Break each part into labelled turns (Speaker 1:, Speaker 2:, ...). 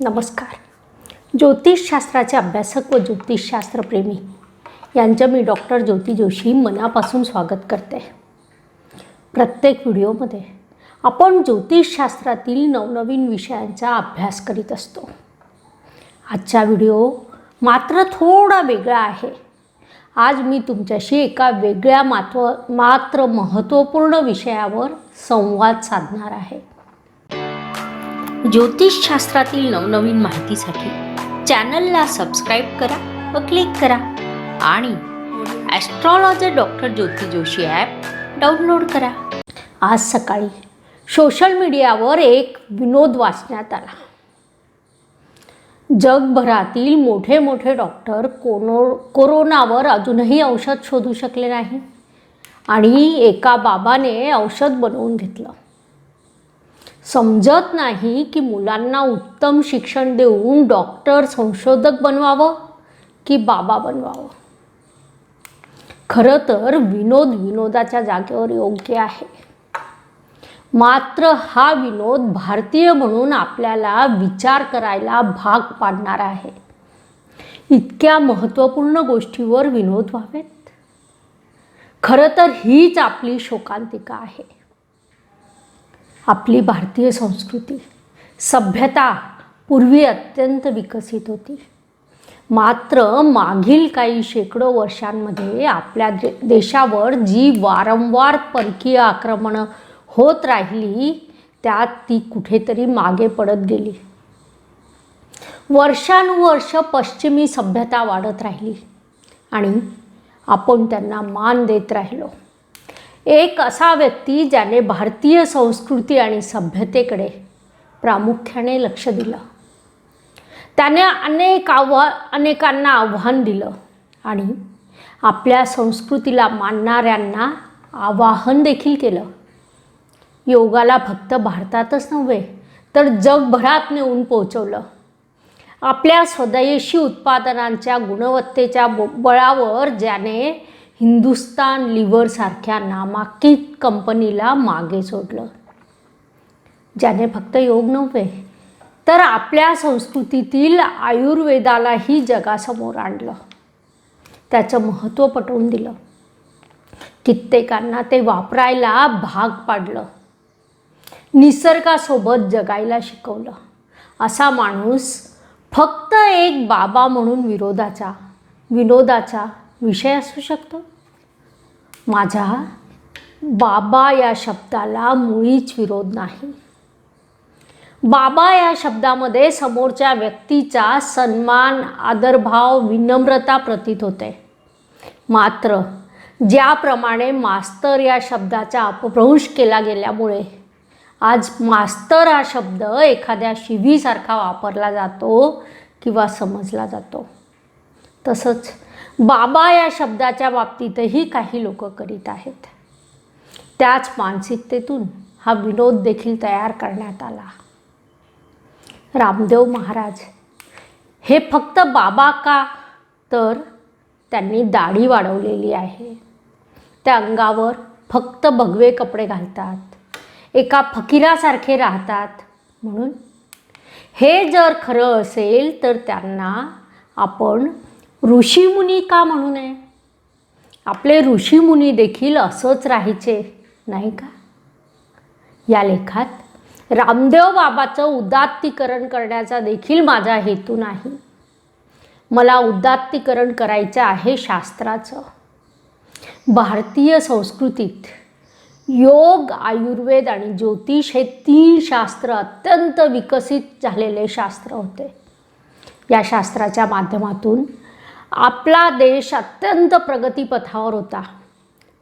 Speaker 1: नमस्कार. ज्योतिषशास्त्राचे अभ्यासक व ज्योतिषशास्त्रप्रेमी यांचं मी डॉक्टर ज्योती जोशी मनापासून स्वागत करते. प्रत्येक व्हिडिओमध्ये आपण ज्योतिषशास्त्रातील नवनवीन विषयांचा अभ्यास करीत असतो. आजचा व्हिडिओ मात्र थोडा वेगळा आहे. आज मी तुमच्याशी एका वेगळ्या मात्व मात्र महत्त्वपूर्ण विषयावर संवाद साधणार आहे. ज्योतिषशास्त्रातील नवनवीन माहितीसाठी चॅनलला सबस्क्राईब करा व क्लिक करा. आणि astrologer doctor Jyoti Joshi app download करा. आज सकाळी सोशल मीडियावर एक विनोद वाचण्यात आला. जगभरातील मोठे मोठे डॉक्टर कोनो कोरोनावर अजूनही औषध शोधू शकले नाही. आणि एका बाबाने औषध बनवून घेतलं. समजत नाही की मुलांना उत्तम शिक्षण देऊन डॉक्टर संशोधक बनवावं की बाबा बनवावं? खरं तर विनोद विनोदाच्या जागेवर योग्य आहे. मात्र हा विनोद भारतीय म्हणून आपल्याला विचार करायला भाग पाडणार आहे. इतक्या महत्त्वपूर्ण गोष्टीवर विनोद व्हावेत? खरं तर हीच आपली शोकांतिका आहे. आपली भारतीय संस्कृती सभ्यता पूर्वी अत्यंत विकसित होती. मात्र मागील काही शेकडो वर्षांमध्ये आपल्या दे देशावर जी वारंवार परकीय आक्रमणं होत राहिली त्यात ती कुठेतरी मागे पडत गेली. वर्षानुवर्ष पश्चिमी सभ्यता वाढत राहिली आणि आपण त्यांना मान देत राहिलो. एक असा व्यक्ती ज्याने भारतीय संस्कृती आणि सभ्यतेकडे प्रामुख्याने लक्ष दिलं. त्याने अनेक आव्हा अनेकांना आव्हान दिलं आणि आपल्या संस्कृतीला मानणाऱ्यांना आवाहन देखील केलं. योगाला फक्त भारतातच नव्हे तर जगभरात नेऊन पोहोचवलं. आपल्या स्वदेशी उत्पादनांच्या गुणवत्तेच्या ब बळावर ज्याने हिंदुस्तान लिव्हरसारख्या नामांकित कंपनीला मागे सोडलं. ज्याने फक्त योग नव्हे तर आपल्या संस्कृतीतील आयुर्वेदालाही जगासमोर आणलं. त्याचं महत्त्व पटवून दिलं. कित्येकांना ते वापरायला भाग पाडलं. निसर्गासोबत जगायला शिकवलं. असा माणूस फक्त एक बाबा म्हणून विरोधाचा विनोदाचा विषय असू शकतो? माझा बाबा या शब्दाला मुळीच विरोध नाही. बाबा या शब्दामध्ये समोरच्या व्यक्तीचा सन्मान आदरभाव विनम्रता प्रतीत होते. मात्र ज्याप्रमाणे मास्तर या शब्दाचा अपभ्रंश केला गेल्यामुळे आज मास्तर हा शब्द एखाद्या शिवीसारखा वापरला जातो किंवा समजला जातो. तसंच बाबा या शब्दाच्या बाबतीतही काही लोक करीत आहेत. त्याच मानसिकतेतून हा विनोद देखील तयार करण्यात आला. रामदेव महाराज हे फक्त बाबा का? तर त्यांनी दाढी वाढवलेली आहे. त्या अंगावर फक्त भगवे कपडे घालतात. एका फकीरासारखे राहतात. म्हणून हे जर खरं असेल तर त्यांना आपण ऋषीमुनी का म्हणू नये? आपले ऋषीमुनी देखील असंच राहायचे नाही का? या लेखात रामदेव बाबाचं उदात्तीकरण करण्याचा देखील माझा हेतू नाही. मला उदात्तीकरण करायचं आहे शास्त्राचं. भारतीय संस्कृतीत योग आयुर्वेद आणि ज्योतिष हे तीन शास्त्र अत्यंत विकसित झालेले शास्त्र होते. या शास्त्राच्या माध्यमातून आपला देश अत्यंत प्रगतीपथावर होता.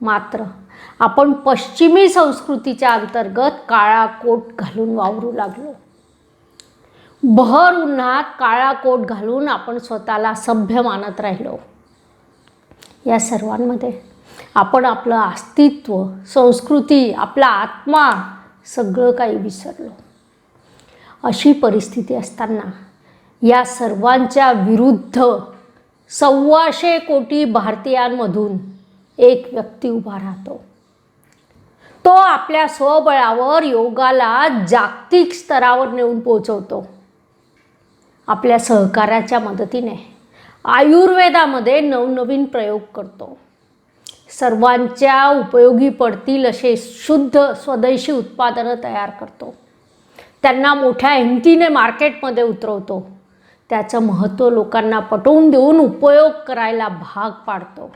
Speaker 1: मात्र आपण पश्चिमी संस्कृतीच्या अंतर्गत काळा कोट घालून वावरू लागलो. भर उन्हात काळा कोट घालून आपण स्वतःला सभ्य मानत राहिलो. या सर्वांमध्ये आपण आपलं अस्तित्व संस्कृती आपला आत्मा सगळं काही विसरलो. अशी परिस्थिती असताना या सर्वांच्या विरुद्ध सव्वाशे कोटी भारतीयांमधून एक व्यक्ती उभा राहतो. तो आपल्या स्वबळावर योगाला जागतिक स्तरावर नेऊन पोचवतो आपल्या सहकार्याच्या मदतीने आयुर्वेदामध्ये नवनवीन प्रयोग करतो. सर्वांच्या उपयोगी पडतील असे शुद्ध स्वदेशी उत्पादनं तयार करतो. त्यांना मोठ्या हिमतीने मार्केटमध्ये उतरवतो. त्याचं महत्त्व लोकांना पटवून देऊन उपयोग करायला भाग पाडतो.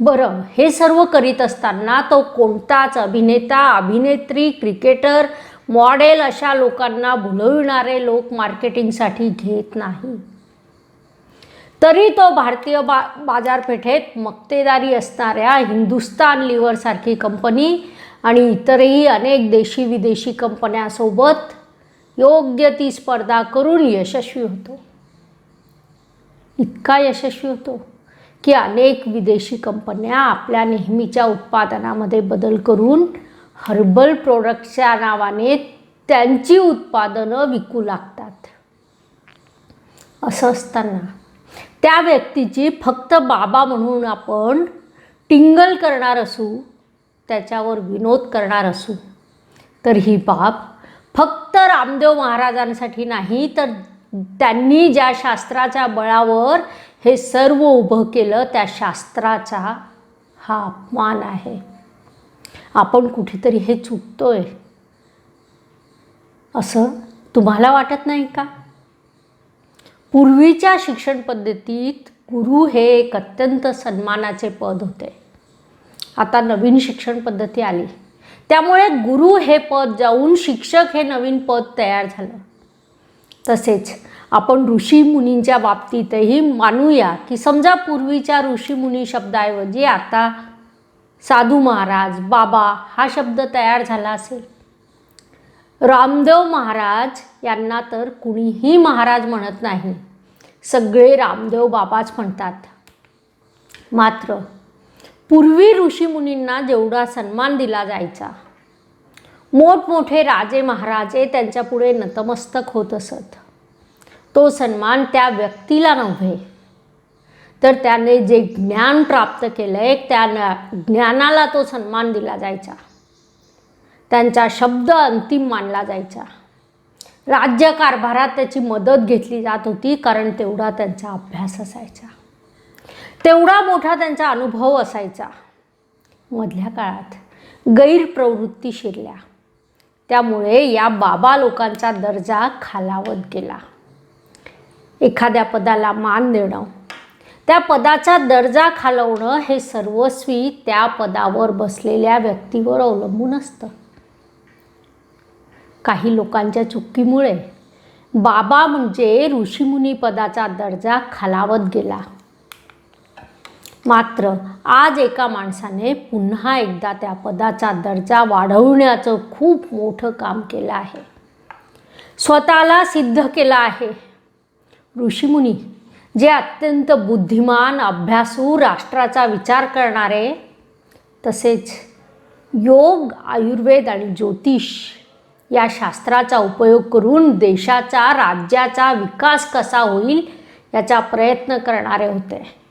Speaker 1: बरं हे सर्व करीत असताना तो कोणताच अभिनेता अभिनेत्री क्रिकेटर मॉडेल अशा लोकांना भुलविणारे लोक मार्केटिंगसाठी घेत नाही. तरी तो भारतीय बा बाजारपेठेत मक्तेदारी असणाऱ्या हिंदुस्तान लिव्हरसारखी कंपनी आणि इतरही अनेक देशी विदेशी कंपन्यासोबत योग्य ती स्पर्धा करून यशस्वी होतो. इतका यशस्वी होतो की अनेक विदेशी कंपन्या आपल्या नेहमीच्या उत्पादनामध्ये बदल करून हर्बल प्रोडक्टच्या नावाने त्यांची उत्पादनं विकू लागतात. असं असताना त्या व्यक्तीची फक्त बाबा म्हणून आपण टिंगल करणार असू त्याच्यावर विनोद करणार असू तर ही बाब फक्त रामदेव महाराजांसाठी नाही तर त्यांनी ज्या शास्त्राच्या बळावर हे सर्व उभं केलं त्या शास्त्राचा हा अपमान आहे. आपण कुठेतरी हे चुकतोय. असं तुम्हाला वाटत नाही का? पूर्वीच्या शिक्षण पद्धतीत गुरु हे एक अत्यंत सन्मानाचे पद होते. आता नवीन शिक्षण पद्धती आली. त्यामुळे गुरु हे पद जाऊन शिक्षक हे नवीन पद तयार झालं. तसेच आपण ऋषी मुनींच्या बाबतीतही मानूया की समजा पूर्वीच्या ऋषी मुनी शब्दाऐवजी आता साधू महाराज बाबा हा शब्द तयार झाला असेल. रामदेव महाराज यांना तर कुणीही महाराज म्हणत नाही. सगळे रामदेव बाबाच म्हणतात. मात्र पूर्वी ऋषीमुनींना जेवढा सन्मान दिला जायचा मोठमोठे राजे महाराजे त्यांच्यापुढे नतमस्तक होत असत. तो सन्मान त्या व्यक्तीला नव्हे तर त्याने जे ज्ञान प्राप्त केलं आहे त्या ज्ञानाला तो सन्मान दिला जायचा. त्यांचा शब्द अंतिम मानला जायचा. राज्यकारभारात त्याची मदत घेतली जात होती कारण तेवढा त्यांचा अभ्यास असायचा. तेवढा मोठा त्यांचा अनुभव असायचा. मधल्या काळात गैरप्रवृत्ती शिरल्या. त्यामुळे या बाबा लोकांचा दर्जा खालावत गेला. एखाद्या पदाला मान देणं त्या पदाचा दर्जा खालवणं हे सर्वस्वी त्या पदावर बसलेल्या व्यक्तीवर अवलंबून असतं. काही लोकांच्या चुकीमुळे बाबा म्हणजे ऋषीमुनी पदाचा दर्जा खालावत गेला. मात्र आज एका माणसाने पुन्हा एकदा त्या पदाचा दर्जा वाढवण्याचं खूप मोठं काम केलं आहे. स्वतःला सिद्ध केलं आहे. ऋषीमुनी जे अत्यंत बुद्धिमान अभ्यासू राष्ट्राचा विचार करणारे तसेच योग आयुर्वेद आणि ज्योतिष या शास्त्राचा उपयोग करून देशाचा राज्याचा विकास कसा होईल याचा प्रयत्न करणारे होते.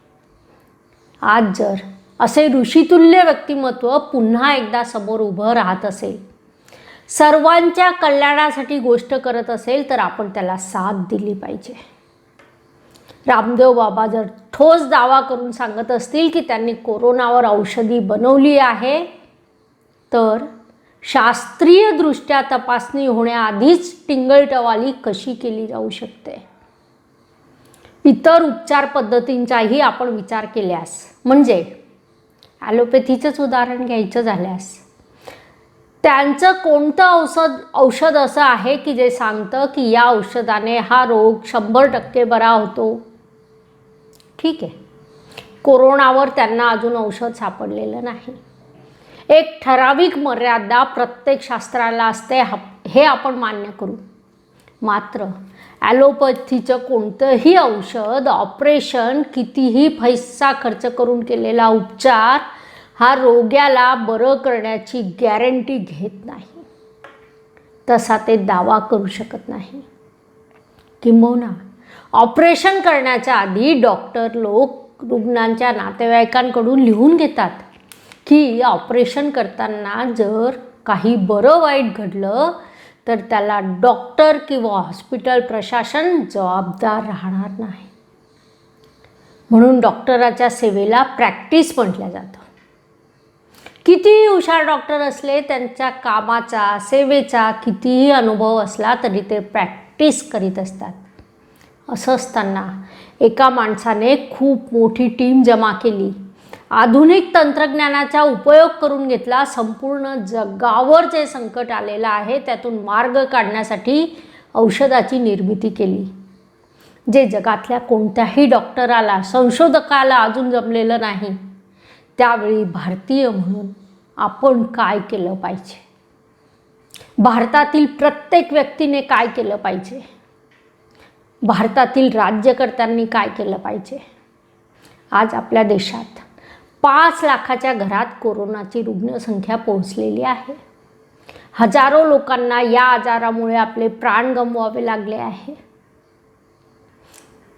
Speaker 1: आज जर असे ऋषितुल्य व्यक्तिमत्व पुन्हा एकदा समोर उभं राहत असेल सर्वांच्या कल्याणासाठी गोष्ट करत असेल तर आपण त्याला साथ दिली पाहिजे. रामदेव बाबा जर ठोस दावा करून सांगत असतील की त्यांनी कोरोनावर औषधी बनवली आहे तर शास्त्रीयदृष्ट्या तपासणी होण्याआधीच टिंगलटवाली कशी केली जाऊ शकते? इतर उपचार पद्धतींचाही आपण विचार केल्यास म्हणजे ॲलोपॅथीचंच उदाहरण घ्यायचं झाल्यास त्यांचं कोणतं औषध औषध असं आहे की जे सांगतं की या औषधाने हा रोग शंभर टक्के बरा होतो? ठीक आहे. कोरोनावर त्यांना अजून औषध सापडलेलं नाही. एक ठराविक मर्यादा प्रत्येक शास्त्राला असते हे आपण मान्य करू. मात्र ॲलोपॅथीचं कोणतंही औषध ऑपरेशन कितीही पैसा खर्च करून केलेला उपचार हा रोग्याला बरं करण्याची गॅरंटी घेत नाही. तसा ते दावा करू शकत नाही. किंबहुना ऑपरेशन करण्याच्या आधी डॉक्टर लोक रुग्णांच्या नातेवाईकांकडून लिहून घेतात की ऑपरेशन करताना जर काही बरं वाईट घडलं तर त्याला डॉक्टर किंवा हॉस्पिटल प्रशासन जबाबदार राहणार नाही. म्हणून डॉक्टराच्या सेवेला प्रॅक्टिस म्हटलं जातं. कितीही हुशार डॉक्टर असले त्यांच्या कामाचा सेवेचा कितीही अनुभव असला तरी ते प्रॅक्टिस करीत असतात. असं असताना एका माणसाने खूप मोठी टीम जमा केली. आधुनिक तंत्रज्ञानाचा उपयोग करून घेतला. संपूर्ण जगावर जे संकट आलेलं आहे त्यातून मार्ग काढण्यासाठी औषधाची निर्मिती केली. जे जगातल्या कोणत्याही डॉक्टराला संशोधकाला अजून जमलेलं नाही. त्यावेळी भारतीय म्हणून आपण काय केलं पाहिजे? भारतातील प्रत्येक व्यक्तीने काय केलं पाहिजे? भारतातील राज्यकर्त्यांनी काय केलं पाहिजे? आज आपल्या देशात पाच लाखाच्या घरात कोरोनाची रुग्णसंख्या पोहोचलेली आहे. हजारो लोकांना या आजारामुळे आपले प्राण गमवावे लागले आहे.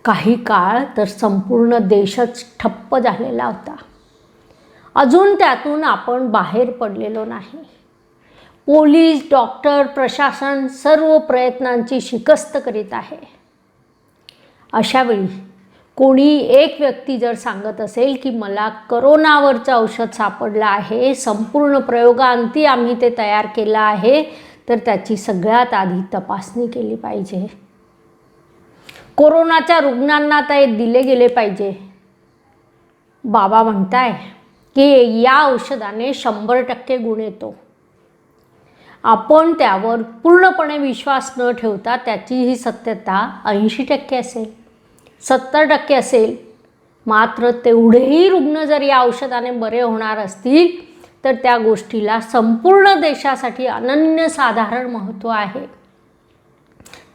Speaker 1: काही काळ तर संपूर्ण देशच ठप्प झालेला होता. अजून त्यातून आपण बाहेर पडलेलो नाही. पोलीस डॉक्टर प्रशासन सर्व प्रयत्नांची शिकस्त करीत आहे. अशावेळी कोणी एक व्यक्ती जर सांगत असेल की मला करोनावरचं औषध सापडलं आहे संपूर्ण प्रयोगांती आम्ही ते तयार केलं आहे तर त्याची सगळ्यात आधी तपासणी केली पाहिजे. कोरोनाच्या रुग्णांना ते दिले गेले पाहिजे. बाबा म्हणताय की या औषधाने शंभर टक्के गुण येतो. आपण त्यावर पूर्णपणे विश्वास न ठेवता त्याची ही सत्यता ऐंशी टक्के असेल. सत्तर टक्के असेल. मात्र तेवढेही रुग्ण जर या औषधाने बरे होणार असतील तर त्या गोष्टीला संपूर्ण देशासाठी अनन्यसाधारण महत्त्व आहे.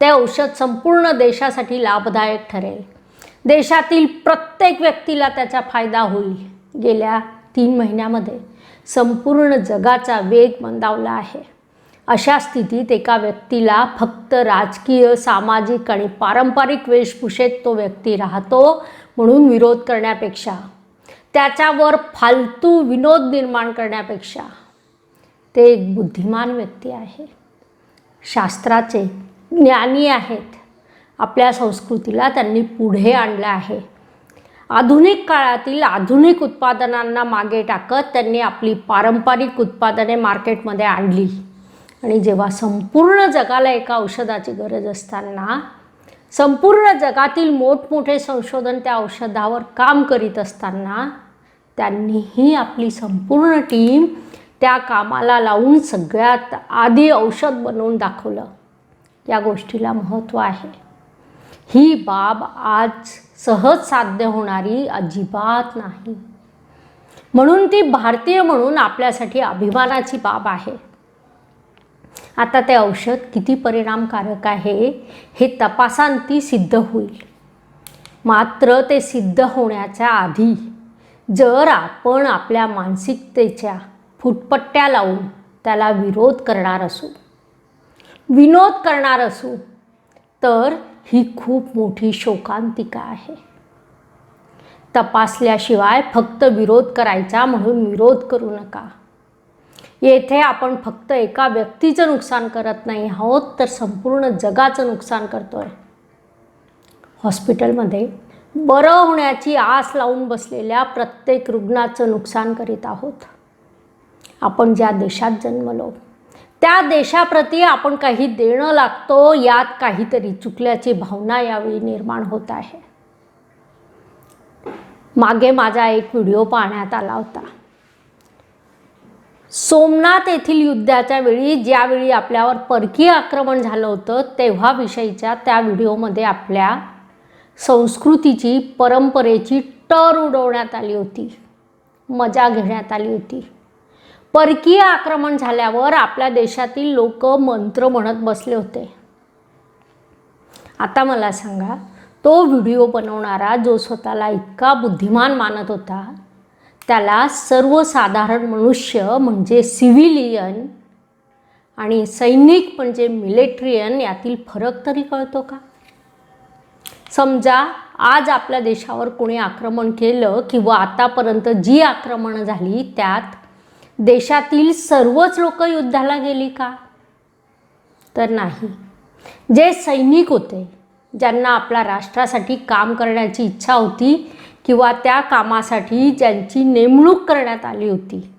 Speaker 1: ते औषध संपूर्ण देशासाठी लाभदायक ठरेल. देशातील प्रत्येक व्यक्तीला त्याचा फायदा होईल. गेल्या तीन महिन्यामध्ये संपूर्ण जगाचा वेग मंदावला आहे. अशा स्थितीत एका व्यक्तीला फक्त राजकीय सामाजिक आणि पारंपरिक वेशभूषेत तो व्यक्ती राहतो म्हणून विरोध करण्यापेक्षा त्याच्यावर फालतू विनोद निर्माण करण्यापेक्षा ते एक बुद्धिमान व्यक्ती आहे. शास्त्राचे ज्ञानी आहेत. आपल्या संस्कृतीला त्यांनी पुढे आणलं आहे. आधुनिक काळातील आधुनिक उत्पादनांना मागे टाकत त्यांनी आपली पारंपरिक उत्पादने मार्केटमध्ये आणली. आणि जेव्हा संपूर्ण जगाला एका औषधाची गरज असताना संपूर्ण जगातील मोठमोठे संशोधन त्या औषधावर काम करीत असताना त्यांनीही आपली संपूर्ण टीम त्या कामाला लावून सगळ्यात आधी औषध बनवून दाखवलं. या गोष्टीला महत्त्व आहे. ही बाब आज सहज साध्य होणारी अजिबात नाही. म्हणून ती भारतीय म्हणून आपल्यासाठी अभिमानाची बाब आहे. आता ते औषध किती परिणामकारक आहे हे तपासांती सिद्ध होईल. मात्र ते सिद्ध होण्याच्या आधी जर आपण आपल्या मानसिकतेच्या फुटपट्ट्या लावून त्याला विरोध करणार असू विनोद करणार असू तर ही खूप मोठी शोकांतिका आहे. तपासल्याशिवाय फक्त विरोध करायचा म्हणून विरोध करू नका. येथे आपण फक्त एका व्यक्तीचं नुकसान करत नाही आहोत तर संपूर्ण जगाचं नुकसान करतो आहे हॉस्पिटलमध्ये बरं होण्याची आस लावून बसलेल्या प्रत्येक रुग्णाचं नुकसान करीत आहोत. आपण ज्या देशात जन्मलो त्या देशाप्रती आपण काही देणं लागतो यात काहीतरी चुकल्याची भावना यावेळी निर्माण होत आहे. मागे माझा एक व्हिडिओ पाहण्यात आला होता. सोमनाथ येथील युद्धाच्या वेळी ज्यावेळी आपल्यावर परकीय आक्रमण झालं होतं तेव्हा विषयीच्या त्या व्हिडिओमध्ये आपल्या संस्कृतीची परंपरेची टर उडवण्यात आली होती. मजा घेण्यात आली होती. परकीय आक्रमण झाल्यावर आपल्या देशातील लोक मंत्र म्हणत बसले होते. आता मला सांगा तो व्हिडिओ बनवणारा जो स्वतःला इतका बुद्धिमान मानत होता त्याला सर्वसाधारण मनुष्य म्हणजे सिव्हिलियन आणि सैनिक म्हणजे मिलिट्रियन यातील फरक तरी कळतो का? समजा आज आपल्या देशावर कोणी आक्रमण केलं किंवा आतापर्यंत जी आक्रमणं झाली त्यात देशातील सर्वच लोक युद्धाला गेली का? तर नाही. जे सैनिक होते ज्यांना आपल्या राष्ट्रासाठी काम करण्याची इच्छा होती किंवा त्या कामासाठी ज्यांची नेमणूक करण्यात आली होती.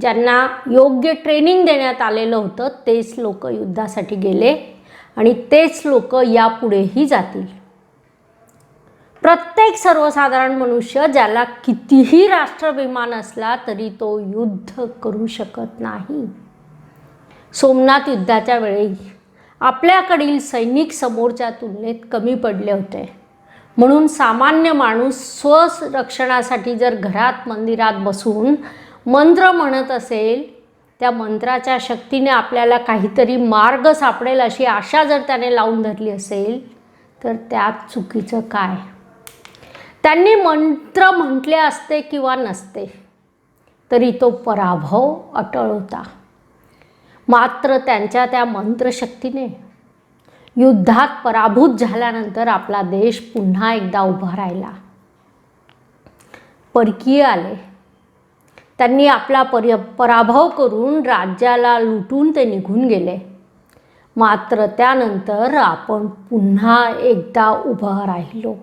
Speaker 1: ज्यांना योग्य ट्रेनिंग देण्यात आलेलं होतं तेच लोक युद्धासाठी गेले आणि तेच लोक यापुढेही जातील. प्रत्येक सर्वसाधारण मनुष्य ज्याला कितीही राष्ट्रभिमान असला तरी तो युद्ध करू शकत नाही. सोमनाथ युद्धाच्या वेळी आपल्याकडील सैनिक समोरच्या तुलनेत कमी पडले होते. म्हणून सामान्य माणूस स्वरक्षणासाठी जर घरात मंदिरात बसून मंत्र म्हणत असेल त्या मंत्राच्या शक्तीने आपल्याला काहीतरी मार्ग सापडेल अशी आशा जर त्याने लावून धरली असेल तर त्यात चुकीचं काय? त्यांनी मंत्र म्हटले असते किंवा नसते तरी तो पराभव अटळ होता. मात्र त्यांच्या त्या मंत्रशक्तीने युद्धात पराभूत झाल्यानंतर आपला देश पुन्हा एकदा उभा राहिला. परकीय आले. त्यांनी आपला पर्य पराभव करून राज्याला लुटून ते निघून गेले. मात्र त्यानंतर आपण पुन्हा एकदा उभं राहिलो.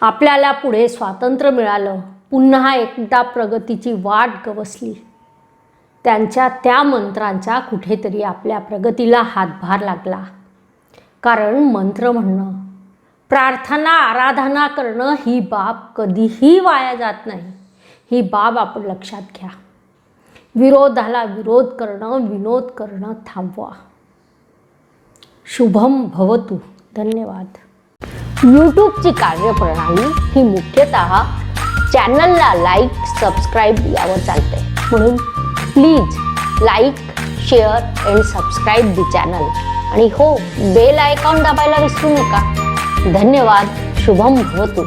Speaker 1: आपल्याला पुढे स्वातंत्र्य मिळालं. पुन्हा एकदा प्रगतीची वाट गवसली. त्यांच्या त्या मंत्रांचा कुठेतरी आपल्या प्रगतीला हातभार लागला. कारण मंत्र म्हणणं. प्रार्थना आराधना करणं ही बाब कधीही वाया जात नाही. ही बाब आपण लक्षात घ्या. विरोधाला विरोध करणं विनोद करणं थांबवा. शुभम भवतु. धन्यवाद. यूट्यूबची कार्यप्रणाली ही मुख्यतः चॅनलला लाईक सबस्क्राईब यावर चालते म्हणून please like share and subscribe the channel. आणि हो बेल आयकॉन दाबायला विसरू नका. धन्यवाद शुभम होतो